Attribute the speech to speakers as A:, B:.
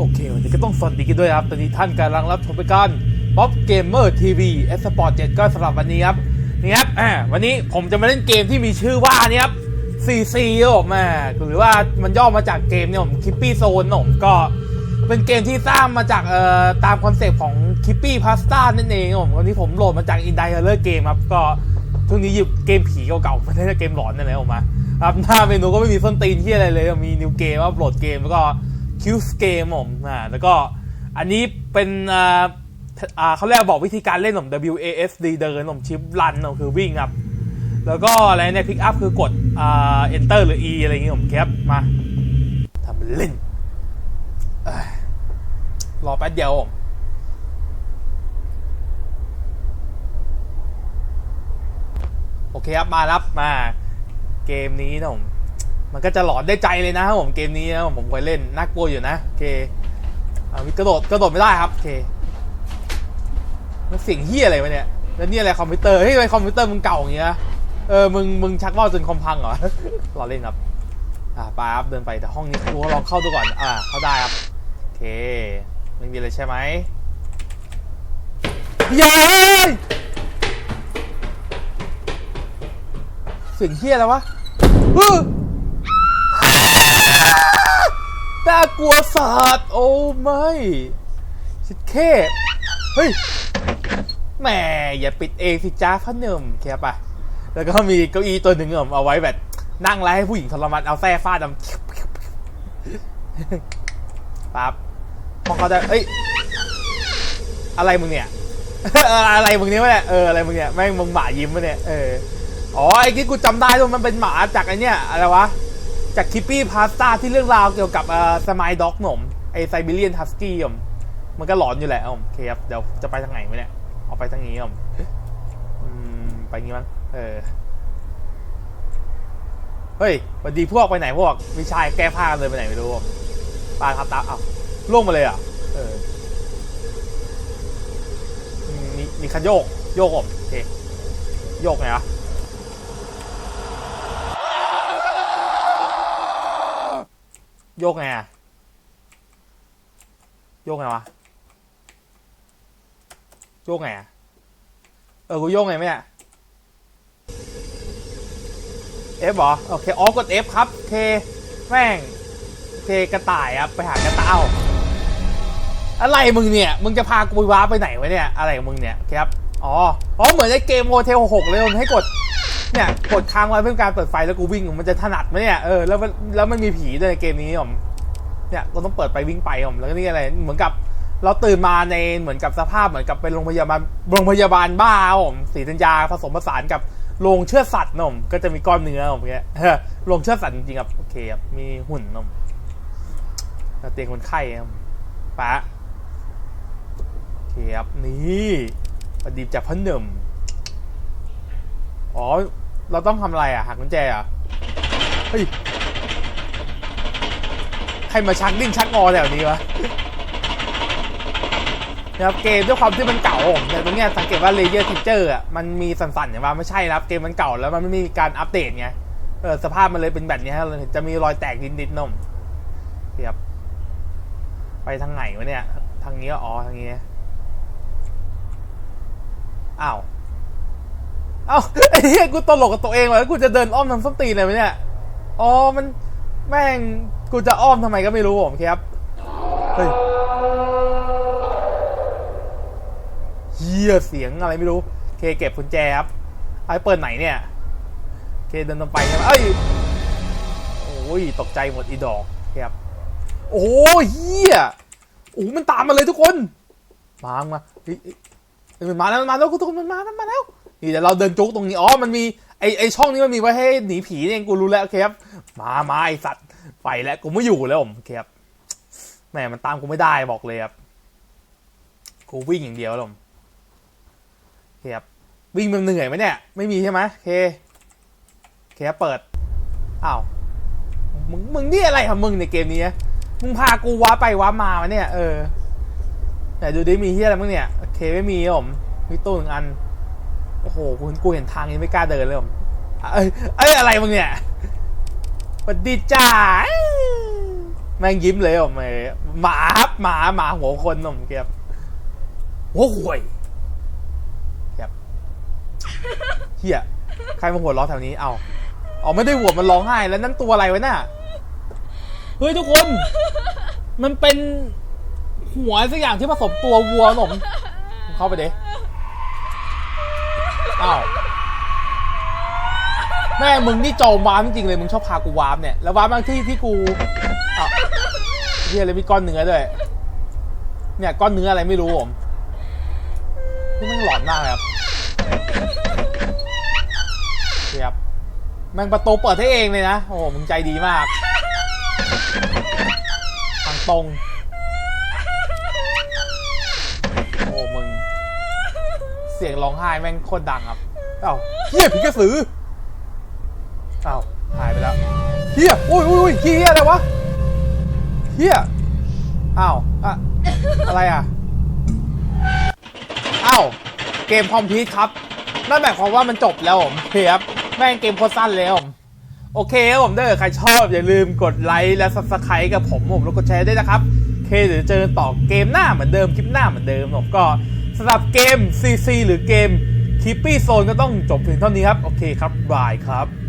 A: โอเควันนี้ก็ต้องสวัสดีกันด้วยครับ ตอนนี้ท่านกำลังรับชมรายการ Pop Gamer TV S Sport 7ก็สำหรับวันนี้ครับนี่ครับอ่าวันนี้ผมจะมาเล่นเกมที่มีชื่อว่านี่ครับ CC ครับผมอ่าหรือว่ามันย่อมาจากเกมเนี่ยผม Kippy Zone ผมก็เป็นเกมที่สร้างมาจากเอ่อตามคอนเซปต์ของ Kippy Pasta นั่นเองผมวันนี้ผมโหลดมาจาก i n d i a l e r Game ครับก็ช่วงนี้หยิบเกมผีเก่าๆไม่ได้เกมหลอนนั่นแหละออกมาครับหน้าเมนูก็ไม่มีส้นตีนที่อะไรเลยมีนิวเกมว่าโหลดเกมแล้วก็ คิวสเกมผมอ่าแล้วก็อันนี้เป็นอ่าอ่าเขาเรียกบอกวิธีการเล่นผม W A S D เดินผมชิปรันผมคือวิ่งครับ แล้วก็อะไรเนี่ยพิกอัพคือกดอ่า enter หรือ e อะไรอย่างงี้ผมแคปมาทำเล่นรอแป๊บเดียวผมโอเคครับ มารับมา เกมนี้นะผม มันก็จะหลอนได้ใจเลยนะครับผมเกมนี้นะผมเคยเล่นน่ากลัวอยู่นะโอเคอ่ากระโดดกระโดดไม่ได้ครับโอเคมันเสียงเฮียอะไรวะเนี่ยแล้วนี่อะไรคอมพิวเตอร์เฮ้ยทำไมคอมพิวเตอร์มึงเก่าอย่างเงี้ยเออมึงมึงชักว่าวจนคอมพังเหรอรอเล่นครับอ่าปครับเดินไปแต่ห้องนี้กูลองเข้าดูก่อนอ่าเข้าได้ครับโอเคไม่มีอะไรใช่ไหมย้ยเสียงเฮียอะไรวะฮึ น่ากลัวสัตว์โอ้ไม่ชิดเคเฮ้ยแหมอย่าปิดเองสิจ้าพ่อหนุ่มแค่ปะแล้วก็มีเก้าอี้ตัวหนึ่งเอาไว้แบบนั่งแล้วให้ผู้หญิงทรมานเอาแส้ฟาดดำปั๊บพอเขาจะเอ้ย อะไรมึงเนี่ย อะไรมึงเนี่ยวะเนี่เอออะไรมึงเนี่ยแม่งมึงหมายิ้มวะเนี่ยเอออ๋อไอ้ที่กูจำได้ด้วยมันเป็นหมาจากไอ้เนี่ยอะไรวะ จากคิปปี้พาสต้าที่เรื่องราวเกี่ยวกับสมายด็อกหนมไอไซบีเรียนทัสกี้ผมมันก็หลอนอยู่แหละผมโอเคครับเดี๋ยวจะไปทางไหนวะเนี่ยออกไปทางนี้ผมอืมไปงี้มั้งเออเฮ้ยสวัสดีพวกไปไหนพวกวิชายแก้ผ้ากันเลยไปไหนไม่รู้ปาครับตาเอ้าล่วงมาเลยอะเออมีมีคันโยกโยกผมโอเคโยกไงวะ โยกไงอะโยกไงวะ โยกไงอะเออ กูโยกไงไหมเนี่ย F เหรอ โอเค อ๋อ กด F ครับ เค แม่ง เคกระต่ายครับ ไปหากระต่ายอะไรมึงเนี่ย มึงจะพากูว้าไปไหนวะเนี่ย อะไรของมึงเนี่ย ครับ อ๋อ อ๋อ เหมือนในเกมโฮเทลหกเลยมันให้กด เนี่ยกดค้างไว้เพื่อการเปิดไฟแล้วกูวิ่งมันจะถนัดไหมเนี่ยเออแล้วมันแล้วมันมีผีด้วยในเกมนี้ผมเนี่ยก็ต้องเปิดไปวิ่งไปผมแล้วก็นี่อะไรเหมือนกับเราตื่นมาในเหมือนกับสภาพเหมือนกับเป็นโรงพยาบาลโรงพยาบาลบ้าผมสีธัญญาผสมผสานกับโรงเชือดสัตว์นมก็จะมีก้อนเนื้อผมเงี้ยโรงเชือดสัตว์จริงๆครับโอเคครับมีหุ่นนมเตียงคนไข้ครับปะโอเคครับนี่ประดิบจากพ่อหนุ่มอ๋อ เราต้องทำอะไรอะหักกุญแจเหรอะเฮ้ยใครมาชักดิ้นชักงอแถวนี้วะนะครับเกมด้วยความที่มันเก่าแต่ตรงเนี้ยสังเกตว่าเลเยอร์ทิเจอร์อะมันมีสั่นๆอย่างว่าไม่ใช่นะครับเกมมันเก่าแล้วมันไม่มีการอัปเดตไงเออสภาพมันเลยเป็นแบบนี้ฮะเราจะมีรอยแตกนิดๆนมครับไปทางไหนวะเนี่ย ทางนี้เหรออ๋อทางนี้อ้าว เอ้าไอ้เหี้ยกูตลกกับตัวเองเลยกูจะเดินอ้อมทำส้นตีนเลยไหมเนี่ย อ๋อ มันแม่งกูจะอ้อมทำไมก็ไม่รู้ผมครับ เฮ้ยเฮียเสียงอะไรไม่รู้ เคเก็บกุญแจครับไอ้เปิดไหนเนี่ย เคเดินตรงไปใช่ไหมเอ้ย โอ้ยตกใจหมดอีดอกครับ โอ้เฮียโอ้มันตามมาเลยทุกคน มา มาเฮ้ยมันมาแล้วมันมาแล้วกูตกมันมาแล้วมาแล้ว นี่เดี๋ยวเราเดินจุกตรงนี้อ๋อมันมีไอไอช่องนี้มันมีไว้ให้หนีผีนี่เองกูรู้แล้วโอเคครับมามาไอสัตว์ไปแล้วกูไม่อยู่แล้วผมโอเคครับแหมมันตามกูไม่ได้บอกเลยครับกูวิ่งอย่างเดียวแล้วผมโอเคครับวิ่งมันเหนื่อยไหมเนี่ย ไม่มีใช่ไหมโอเคโอเคครับเปิดอ้าวมึงมึงนี่อะไรของมึงในเกมนี้มึงพากูว้าไปว้ามาวะเนี่ยเออไหนดูดิมีเฮียอะไรบ้งเนี่ยโอเคไม่มีผมมีตู้หนึ่งอัน โอ้โหกูกูเห็นทางนี้ไม่กล้าเดินเลยผมเอ้ยเอ้ยอะไรมึงเนี่ยสวัสดีจ้าแม่งยิ้มเลยผมเลยหมาครับหมาหมาหัวคนผมเก็บหัวห่วยเก็บเฮียใครมาหัวเร้อแถวนี้ เอาเอาไม่ได้หัวมันร้องไห้แล้วนั่นตัวอะไรวะน่ะเฮ้ยทุกคน มันเป็นหัวสักอย่างที่ผสมตัววัวหนมเข้าไปเด้ อ้าวแม่มึงนี่โจมวามจริงๆเลยมึงชอบพากูวามเนี่ยแล้ววามบางที่ที่กูอ้าวเฮียเลยมีก้อนเนื้อด้วยเนี่ยก้อนเนื้ออะไรไม่รู้ผมนี่มันหลอนมากเลยครับเทียบแม่งประตูเปิดให้เองเลยนะโอ้โหมึงใจดีมากทางตรง สียงร้องไห้แม่งโคตรดังครับเอ้าเฮียผีกระสือเอ้าหายไปแล้วเฮียอุ้ยอุ้ยอุ้ยเฮียอะไรวะเฮียอ้าวอะอะไรอะอ้าวเกมคอมพิวต์ครับนั่นหมายความว่ามันจบแล้วผมเคครับแม่งเกมโคตรสั้นเลยครับผมโอเคครับผมถ้าเกิดใครชอบอย่าลืมกดไลค์และ subscribe กับผมผมแล้วกดแชร์ด้วยนะครับ เคเดี๋ยวเจอกันต่อเกมหน้าเหมือนเดิมคลิปหน้าเหมือนเดิมผมก็ สำหรับเกม CC หรือเกมคิปปี้โซนก็ต้องจบเพียงเท่านี้ครับ โอเคครับบายครับ